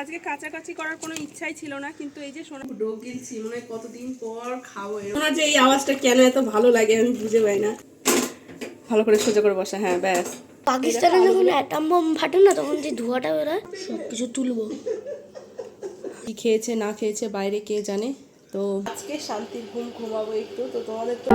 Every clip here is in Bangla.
আজকে কাচাকাচি করার কোনো ইচ্ছাই ছিল না কিন্তু এই যে শোনা ডোক গিলছি মনে কতদিন পর খাব শোনা যে এই আওয়াজটা কেন এত ভালো লাগে আমি বুঝে পাই না। ভালো করে সোজা করে বসা হ্যাঁ ব্যাস। পাকিস্তানে যখন অ্যাটাম বম ফাটে না তখন যে ধোঁয়াটা বেরোয় সব কিছু তুলবো। কি খেয়েছে না খেয়েছে বাইরে কে জানে? তো আজকে শান্তির ঘুম ঘুমাবো একটু তো তোমাদের তো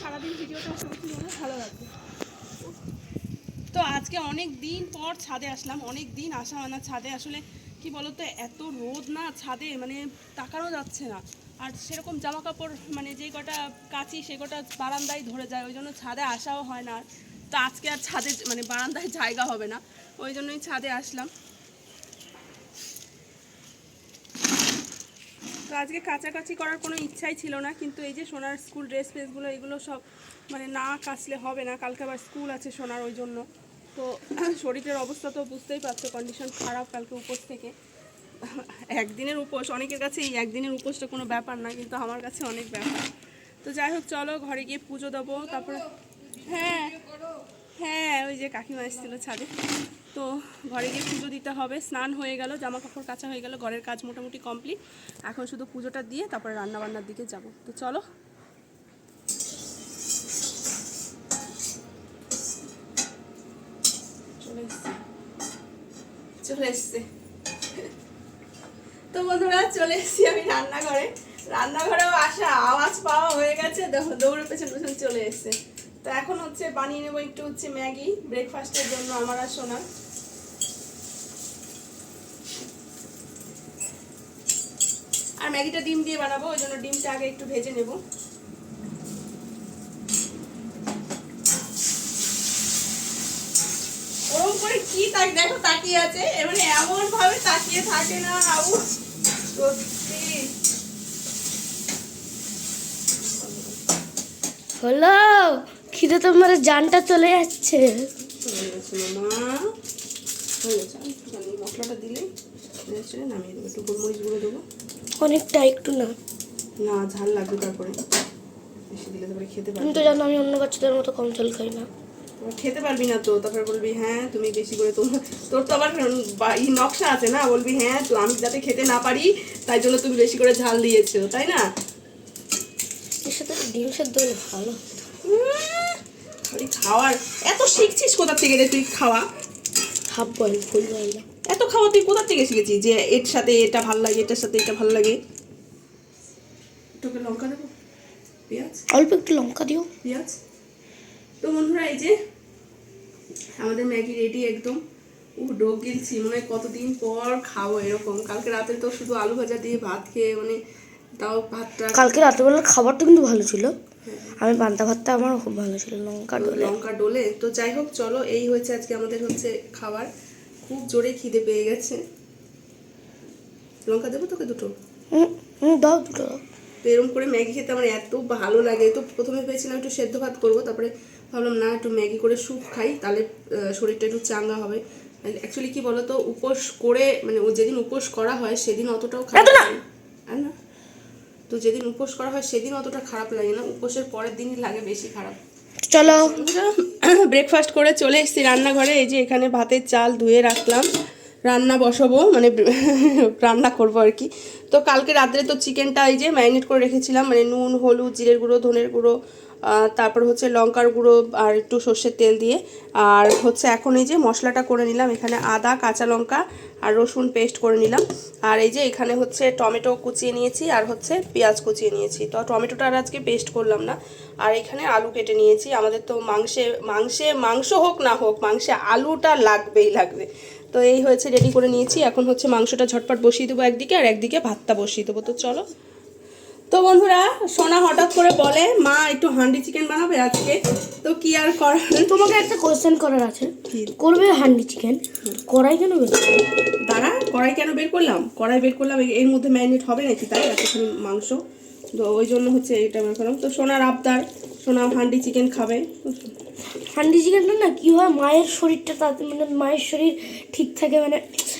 সারাদিন ভিডিওটা মনে হয় ভালো লাগবে তো আজকে অনেক দিন পর ছাদে আসলাম, অনেক দিন আসা হয় না ছাদে। আসলে কি বলতো, এত রোদ না ছাদে মানে তাকানো যাচ্ছে না। আর সেরকম জামা কাপড় মানে যেই কটা কাচি, সে কটা বারান্দায় ধরে যায়, ওই জন্য ছাদে আসাও হয় না। তো আজকে আর ছাদে মানে বারান্দায় জায়গা হবে না, ওই জন্যই ছাদে আসলাম। তো আজকে কাছাকাছি করার কোনো ইচ্ছাই ছিল না, কিন্তু এই যে সোনার স্কুল ড্রেস ফ্রেসগুলো এগুলো সব মানে না কাচলে হবে না। কালকে আবার স্কুল আছে সোনার ওই জন্য। তো শরীরের অবস্থা তো বুঝতেই পারছ কন্ডিশন খারাপ কালকে উপোস থেকে। একদিনের উপোস, অনেকের কাছে এই একদিনের উপোসটা কোনো ব্যাপার না, কিন্তু আমার কাছে অনেক ব্যাপার। তো যাই হোক, চলো ঘরে গিয়ে পুজো দেবো, তারপরে হ্যাঁ হ্যাঁ ওই যে কাকিমা এসেছিল ছাদে। তো ঘরে গিয়ে পুজো দিতে হবে। স্নান হয়ে গেল জামা কাপড় কাচা হয়ে গেল, ঘরের কাজ মোটামুটি কমপ্লিট। এখন শুধু পুজোটা দিয়ে তারপরে রান্নাবান্নার দিকে যাব। তো চলো। চলে এসছে। চলে তো বন্ধুরা, চলে এসেছি আমি রান্নাঘরে। রান্নাঘরেও আসা, আওয়াজ পাওয়া হয়ে গেছে। দৌড়ে পেছন পেছন চলে এসছে। তো এখন হচ্ছে বানিয়ে নেব একটু হচ্ছে ম্যাগি ব্রেকফাস্টের জন্য আমার আর সোনার আর ম্যাগিটা ডিম দিয়ে বানাবো, ওই জন্য ডিমটা আগে একটু ভেজে নেব। ওরকম করে কি তাক, দেখো তাকিয়ে আছে মানে এমন ভাবে তাকিয়ে থাকে না আবু সত্যি। হলো। খিদে তোমার জানটা চলে যাচ্ছে। মশলাটা দিলে নামিয়ে দেবো একটু গোলমরিচ গুঁড়ো দেবো অনেকটা একটু না। না ঝাল লাগবে তারপরে বেশি দিলে তারপরে খেতে তুমি তো জানো আমি অন্য বাচ্চাদের মতো কম ঝাল খাই না। খেতে পারবি না তো তারপরে বলবি হ্যাঁ তুমি বেশি করে তোমার তোর তো আবার বা- ই নকশা আছে না? বলবি হ্যাঁ তো আমি যাতে খেতে না পারি তাই জন্য তুমি বেশি করে ঝাল দিয়েছ তাই না? এর সাথে ডিম সেদ্ধ ভালো খাওয়ার? এত শিখছিস কোথা থেকে রে তুই খাওয়া? হাফ বয়েল ফুল বয়েল এত খাওয়া তুই কোথা থেকে শিখেছিস যে এর সাথে এটা ভালো লাগে এটার সাথে এটা ভালো লাগে? তোকে লঙ্কা দেবো? পেঁয়াজ? অল্প একটু লঙ্কা দিও। পেঁয়াজ? তো বন্ধুরা এই যে আমাদের ম্যাগি রেডি একদম। ও ডোক গিলছি। মনে হয় কতদিন পর খাব এরকম। কালকে রাতে তো শুধু আলু ভাজা দিয়ে ভাত খেয়ে মানে তাও ভাতটা কালকে রাত্রেবেলার খাবারটা কিন্তু ভালো ছিল। আমি পান্তা ভাতটা আমারও খুব ভালো ছিল লঙ্কা ডলে। লঙ্কা ডোলে। তো যাই হোক চলো এই হয়েছে আজকে আমাদের হচ্ছে খাবার। খুব জোরে খিদে পেয়ে গেছে। লঙ্কা দেবো তোকে দুটো? হুম দাও দুটো। তো এরকম করে ম্যাগি খেতে আমার এত ভালো লাগে। তো প্রথমে ভেবেছিলাম একটু সেদ্ধ ভাত করব তারপরে ভাবলাম না একটু ম্যাগি করে স্যুপ খাই তাহলে শরীরটা একটু চাঙ্গা হবে। অ্যাকচুয়ালি কি বলতো উপোস করে মানে ও যেদিন উপোস করা হয় সেদিন অতটাও খারাপ না। তো যেদিন উপোস করা হয় সেদিন অতটা খারাপ লাগে না। উপোসের পরের দিনই লাগে বেশি খারাপ। চলো। ব্রেকফাস্ট করে চলে এসেছি রান্নাঘরে। এই যে এখানে ভাতের চাল ধুয়ে রাখলাম। রান্না বসাবো মানে রান্না করব আর কি। তো কালকে রাত্রে তো চিকেনটা এই যে ম্যারিনেট করে রেখেছিলাম। মানে নুন হলুদ জিরের গুঁড়ো ধনের গুঁড়ো তারপর হচ্ছে লঙ্কার গুঁড়ো আর একটু সর্ষের তেল দিয়ে। আর হচ্ছে এখন এই যে মশলাটা করে নিলাম, এখানে আদা, কাঁচা লঙ্কা আর রসুন পেস্ট করে নিলাম। আর এই যে এখানে হচ্ছে টমেটো কুচিয়ে নিয়েছি আর হচ্ছে পেঁয়াজ কুচিয়ে নিয়েছি। তো টমেটোটা আর আজকে পেস্ট করলাম না। আর এখানে আলু কেটে নিয়েছি। আমাদের তো মাংসে মাংসে মাংস হোক না হোক, মাংসে আলুটা লাগবেই লাগবে। তো এই হয়েছে রেডি করে নিয়েছি। এখন হচ্ছে মাংসটা ঝটপট বসিয়ে দেবো একদিকে আর একদিকে ভাতটা বসিয়ে দেবো। তো চলো। তো বন্ধুরা সোনা হঠাৎ করে বলে মা একটু হান্ডি চিকেন বানাবে আজকে? তো কি আর করার? তোমাকে একটা কোয়েশ্চেন করার আছে। করবে হান্ডি চিকেন? কড়াই কেন বের? দাঁড়া কড়াই কেন বের করলাম? কড়াই বের করলাম এর মধ্যে ম্যারিনেট হবে নাকি তাই? এতক্ষণ মাংস। তো ওই জন্য হচ্ছে এটা বের করলাম। তো সোনার আবদার সোনা হান্ডি চিকেন খাবে। হান্ডি চিকেনটা না কি হয় মায়ের শরীরটা তাতে মানে মায়ের শরীর ঠিক থাকে মানে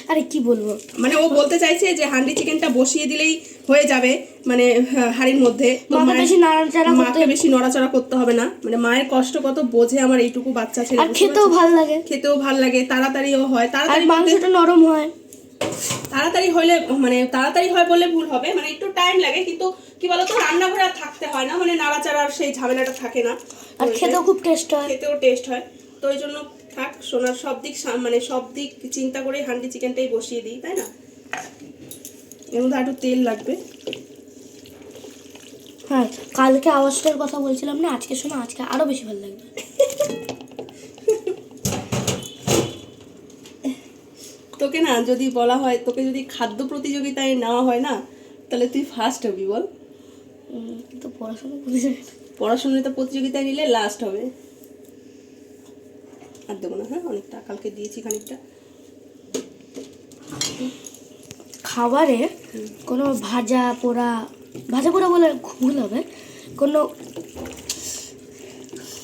আরে কি বলব? মানে ও বলতে চাইছে যে হান্ডি চিকেনটা বসিয়ে দিলেই হয়ে যাবে মানে হ্যাঁ, হাঁড়ির মধ্যে। মাকে বেশি নাড়াচাড়া করতে হবে না। মানে মায়ের কষ্ট কত বোঝে আমার এইটুকু বাচ্চা ছেলে খেতেও? ভালো লাগে। খেতেও ভালো লাগে তাড়াতাড়িও হয়। তাড়াতাড়ি মাংসটা নরম হয়। তাড়াতাড়ি হলে মানে তাড়াতাড়ি হয় বলে ভুল হবে মানে একটু টাইম লাগে কিন্তু কি বলতো রান্নাঘরে আর থাকতে হয় না মানে নাড়াচাড়ার সেই ঝামেলাটা থাকে না। আর খেতেও খুব টেস্ট হয়। খেতেও টেস্ট হয়। তো ওই জন্য থাক সোনার সব দিক মানে সব দিক চিন্তা করে হান্ডি চিকেনটাই বসিয়ে দিই তাই না? এর মধ্যে একটু তেল লাগবে। হ্যাঁ কালকে আওয়াজটার কথা বলছিলাম না আজকে শোনো আজকে আরও বেশি ভালো লাগবে। তোকে না যদি বলা হয় তোকে যদি খাদ্য প্রতিযোগিতায় নেওয়া হয় না তাহলে তুই ফার্স্ট হবি বল। কিন্তু পড়াশোনা যাবে পড়াশোনাতে প্রতিযোগিতায় নিলে লাস্ট হবে। আর দেবো না হ্যাঁ অনেকটা কালকে দিয়েছি খানিকটা। খাবারে কোনো ভাজা পোড়া ভাজা পোড়া বলে ভুল হবে কোনো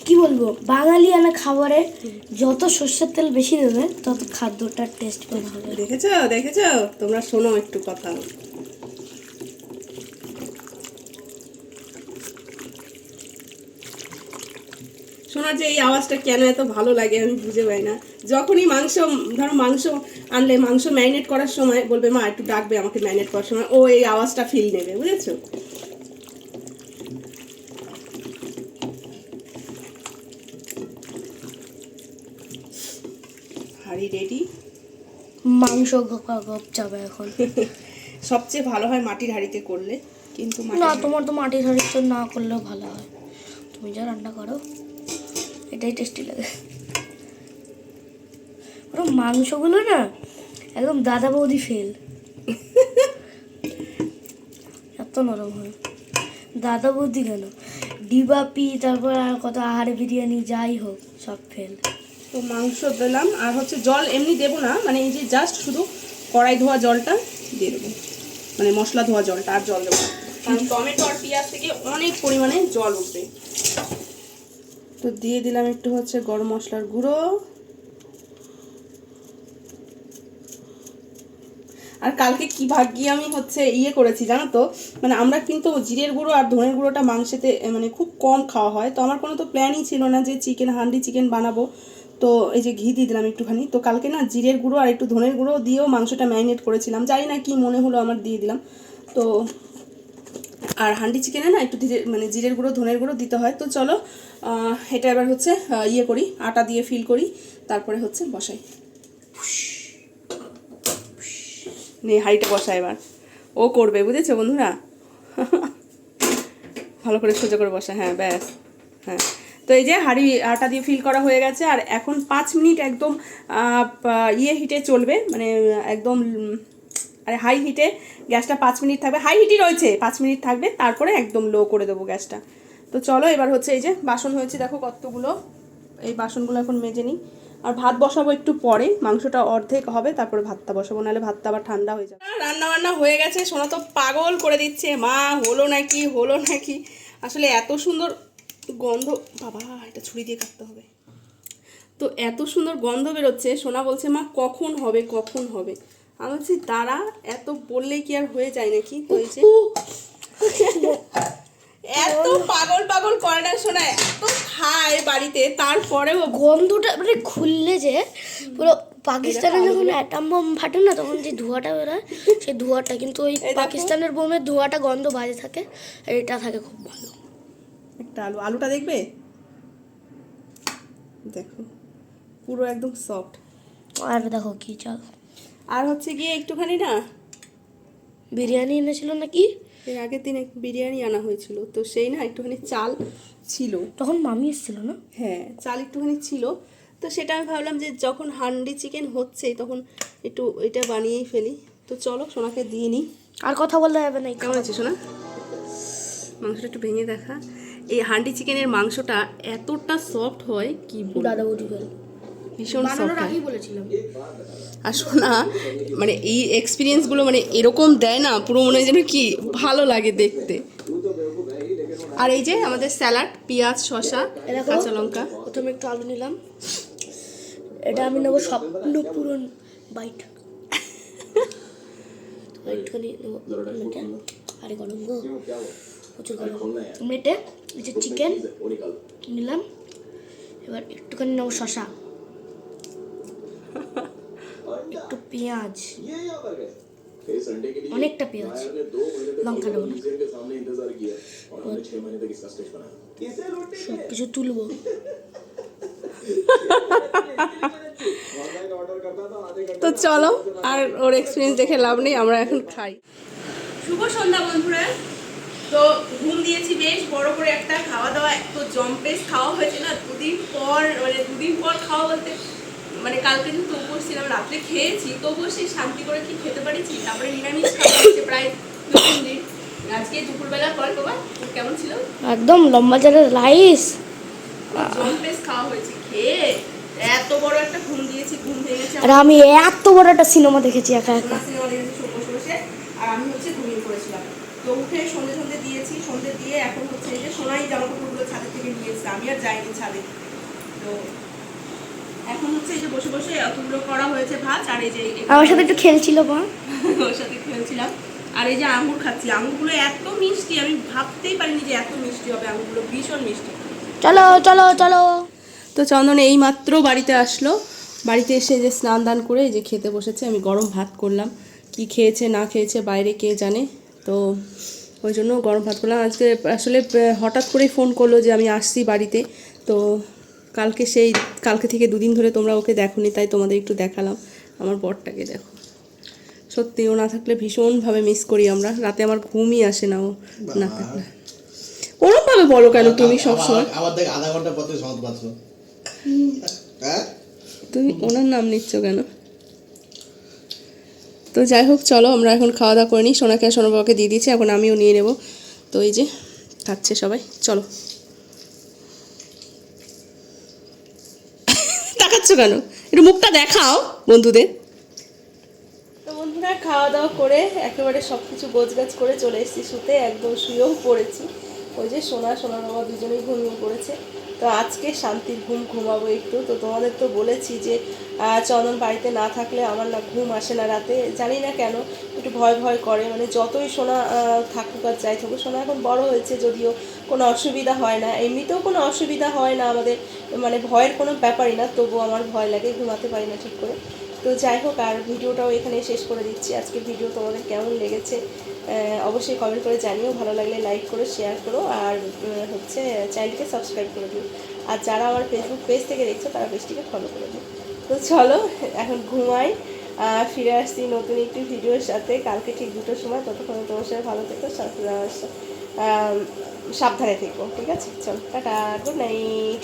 কি বলব বাঙালি আনা খাবারে যত সর্ষের তেল বেশি দেবে তত খাদ্যটার টেস্ট ভালো হবে। দেখেছ দেখেছ? তোমরা শোনো একটু কথা। শোনার যে এই আওয়াজটা কেন এত ভালো লাগে আমি বুঝে পাই না। যখনই মাংস ধরো মাংস আনলে মাংস ম্যারিনেট করার সময় বলবে মা একটু ডাকবে আমাকে ম্যারিনেট করার সময়। ও এই আওয়াজটা ফিল নেবে বুঝেছ? হাড়ি রেডি মাংস যাবে এখন। সবচেয়ে ভালো হয় মাটির হাঁড়িতে করলে কিন্তু না তোমার তো মাটির হাঁড়ি তো না করলেও ভালো হয়। তুমি যা রান্না করো। এটাই টেস্টি লাগে। ওরা মাংসগুলো না একদম দাদা বৌদি ফেল এত নরম হয়। দাদা বৌদি কেন? ডিবাপি তারপর আর কত আহারে বিরিয়ানি, যাই হোক, সব ফেল তো মাংস দিলাম আর হচ্ছে জল এমনি দেবো না মানে এই যে জাস্ট শুধু কড়াই ধোয়া জলটা দিয়ে দেবো। মানে মশলা ধোয়া জলটা, আর জল দেবো কারণ টমেটো আর পেঁয়াজ থেকে অনেক পরিমাণে জল উঠবে। তো দিয়ে দিলাম একটু হচ্ছে গরম মশলার গুঁড়ো। আর কালকে কি ভাগ্যি আমি হচ্ছে ইয়ে করেছি জানো তো? মানে আমরা কিন্তু জিরের গুঁড়ো আর ধনের গুঁড়োটা মাংসেতে মানে খুব কম খাওয়া হয়। তো আমার কোনো তো প্ল্যানই ছিল না যে চিকেন, হান্ডি চিকেন বানাবো। তো এই যে ঘি দিয়ে দিলাম একটুখানি। তো কালকে না জিরের গুঁড়ো আর একটু ধনের গুঁড়ো দিয়েও মাংসটা ম্যারিনেট করেছিলাম। জানি না কি মনে হলো আমার দিয়ে দিলাম। তো আর হান্ডি চিকেনে না একটু মানে জিরের গুঁড়ো, ধনের গুঁড়ো দিতে হয়। তো চলো এটা এবার হচ্ছে ইয়ে করি, আটা দিয়ে ফিল করি, তারপরে হচ্ছে বসাই। নে, হাঁড়িটা বসা এবার। ও করবে, বুঝেছ বন্ধুরা? ভালো করে সোজা করে বসা হ্যাঁ ব্যাস হ্যাঁ। তো এই যে হাঁড়ি, আটা দিয়ে ফিল করা হয়ে গেছে, আর এখন পাঁচ মিনিট একদম ইয়ে হিটে চলবে মানে একদম আরে হাই হিটে গ্যাসটা পাঁচ মিনিট থাকবে। হাই হিটই রয়েছে, পাঁচ মিনিট থাকবে, তারপরে একদম লো করে দেবো গ্যাসটা। তো চলো এবার হচ্ছে এই যে বাসন হয়েছে, দেখো কতগুলো। এই বাসনগুলো এখন মেজে নিই। আর ভাত বসাবো একটু পরে, মাংসটা অর্ধেক হবে, তারপরে ভাতটা বসাবো, নাহলে ভাতটা আবার ঠান্ডা হয়ে যাবে। রান্না বান্না হয়ে গেছে, সোনা তো পাগল করে দিচ্ছে। মা, হলো নাকি হলো নাকি? আসলে এত সুন্দর গন্ধ, বাবা, এটা ছুরি দিয়ে কাটতে হবে। তো এত সুন্দর গন্ধ বেরোচ্ছে, সোনা বলছে, মা, কখন হবে কখন হবে? আমি বলছি দাঁড়া এত বললেই কি আর হয়ে যায় নাকি তো এই যে? এত পাগল পাগল করে না শোনা এত খায় বাড়িতে তারপরেও গন্ধটা মানে খুললে যে পুরো পাকিস্তানে যখন অ্যাটাম বোম ফাটে না তখন যে ধোঁয়াটা বেরোয় সেই ধোঁয়াটা কিন্তু ওই পাকিস্তানের বোমের ধোঁয়াটা গন্ধ বাজে থাকে আর এটা থাকে খুব ভালো। একটা আলু আলুটা দেখবে? দেখো পুরো একদম সফট আর দেখো কি চাল। আর হচ্ছে গিয়ে একটুখানি না বিরিয়ানি এনেছিল নাকি? এর আগের দিন এক বিরিয়ানি আনা হয়েছিল তো সেই না একটুখানি চাল ছিল। তখন মামি এসেছিল না? হ্যাঁ চাল একটুখানি ছিল তো সেটা আমি ভাবলাম যে যখন হান্ডি চিকেন হচ্ছে তখন একটু এটা বানিয়েই ফেলি। তো চলো সোনাকে দিয়ে নিই। আর কথা বলতে হবে না কেমন আছে সোনা? মাংসটা একটু ভেঙে দেখা। এই হান্ডি চিকেনের মাংসটা এতটা সফট হয় কি দাদা বৌদি গেল। ভীষণ বলেছিলাম। আর শোনা মানে এই এক্সপিরিয়েন্সগুলো মানে এরকম দেয় না পুরো মনে হয় যেন কি ভালো লাগে দেখতে। আর এই যে আমাদের স্যালাড পেঁয়াজ শসা? কাঁচা লঙ্কা। প্রথমে একটু আলু নিলাম। এটা আমি নেব স্বপ্ন পূরণ বাইট একটুখানি আরে গরম গো। প্রচুর গরম। মেটে এই যে চিকেন নিলাম। এবার একটুখানি নেব শশা একটু পেঁয়াজ। অনেকটা পেঁয়াজ। লঙ্কা সব কিছু তুলবো। তো চলো আর ওর এক্সপিরিয়েন্স দেখে লাভ নেই আমরা এখন খাই। শুভ সন্ধ্যা বন্ধুরা। তো ঘুম দিয়েছি বেশ বড় করে একটা খাওয়া দাওয়া এত জম্পেস খাওয়া হয়েছে না দুদিন পর মানে দুদিন পর খাওয়া বলতে মানে কালকে কিন্তু উপোস ছিলাম রাত্রে খেয়েছি তবুও সেই শান্তি করে কি খেতে পারিছি? তারপরে নিরামিষ খাওয়া প্রায় দু তিন দিন। আজকে দুপুরবেলা পর বাবা কেমন ছিল? একদম লম্বা জারের রাইস। জম্পেস খাওয়া হয়েছে খেয়ে এত বড় একটা ঘুম দিয়েছি ঘুম ভেঙেছে আর আমি এত বড় একটা সিনেমা দেখেছি একা একা। সিনেমা দেখেছি বসে বসে আর আমি হচ্ছে ঘুমিয়ে পড়েছিলাম। তো উঠে সন্ধে সন্ধে দিয়েছি সন্ধে দিয়ে এখন হচ্ছে এই যে সোনাই জামা কাপড়গুলো ছাদের থেকে নিয়ে এসছে আমি আর যাইনি ছাদে। তো এখন হচ্ছে এই যে বসে বসে অতগুলো করা হয়েছে ভাত আর এই যে আমার সাথে একটু খেলছিল মা ওর সাথে খেলছিলাম। আর এই যে আঙুর খাচ্ছি আঙুরগুলো এত মিষ্টি আমি ভাবতেই পারিনি যে এত মিষ্টি হবে আঙুরগুলো ভীষণ মিষ্টি। চলো চলো চলো। তো চন্দন এই মাত্র বাড়িতে আসলো। বাড়িতে এসে যে স্নান দান করে এই যে খেতে বসেছে আমি গরম ভাত করলাম। কি খেয়েছে না খেয়েছে বাইরে কে জানে। তো ওই জন্য গরম ভাত করলাম। আজকে আসলে হঠাৎ করেই ফোন করল যে আমি আসছি বাড়িতে। তো কালকে সেই কালকে থেকে দুদিন ধরে তোমরা ওকে দেখোনি তাই তোমাদের একটু দেখালাম। আমার বরটাকে দেখো। সত্যি ও না থাকলে ভীষণভাবে মিস করি আমরা। রাতে আমার ঘুমই আসে না ও না থাকলে। ওরমভাবে বলো কেন তুমি সবসময় আবার- দেখ আধা ঘণ্টা পর সমাজ হ্যাঁ? তুমি ওনার নাম নিচ্ছ কেন? তো যাই হোক চলো আমরা এখন খাওয়া দাওয়া করে নিই। সোনাকে আর দিয়ে দিয়েছি এখন আমিও নিয়ে নেব। তো এই যে খাচ্ছে সবাই। চলো। কেন? একটু মুখটা দেখাও বন্ধুদের। তো বন্ধুরা খাওয়া দাওয়া করে একেবারে সব কিছু গোছগাছ করে চলে এসেছি শুতে, একদম শুয়েও পড়েছি। ওই যে সোনা সোনা বাবা দুজনেই ঘুমিয়ে পড়েছে। তো আজকে শান্তির ঘুম ঘুমাবো একটু। তো তোমাদের তো বলেছি যে চন্দন বাড়িতে না থাকলে আমার না ঘুম আসে না রাতে। জানি না কেন, একটু ভয় ভয় করে। মানে যতই সোনা থাকুক আর যাই থাকুক, সোনা এখন বড় হয়েছে যদিও কোনো অসুবিধা হয় না। এমনিতেও কোনো অসুবিধা হয় না আমাদের। মানে ভয়ের কোনো ব্যাপারই না, তবুও আমার ভয় লাগে, ঘুমাতে পারি না ঠিক করে। তো যাই হোক, আর ভিডিওটাও এখানে শেষ করে দিচ্ছি। আজকে ভিডিও তোমাদের কেমন লেগেছে অবশ্যই কমেন্ট করে জানিও। ভালো লাগলে লাইক করো শেয়ার করো, আর হচ্ছে চ্যানেলটিকে সাবস্ক্রাইব করে দিও। আর যারা আমার ফেসবুক পেজ থেকে দেখছ, তারা পেজটিকে ফলো করে দিও। তো চলো, এখন ঘুমাই ফিরে আসছি নতুন একটি ভিডিওর সাথে। কালকে ঠিক দুটোর সময়, ততক্ষণ তোমার সাথে ভালো থেকো সাবধানে থেকো, ঠিক আছে? চলো, টাটা গুড নাইট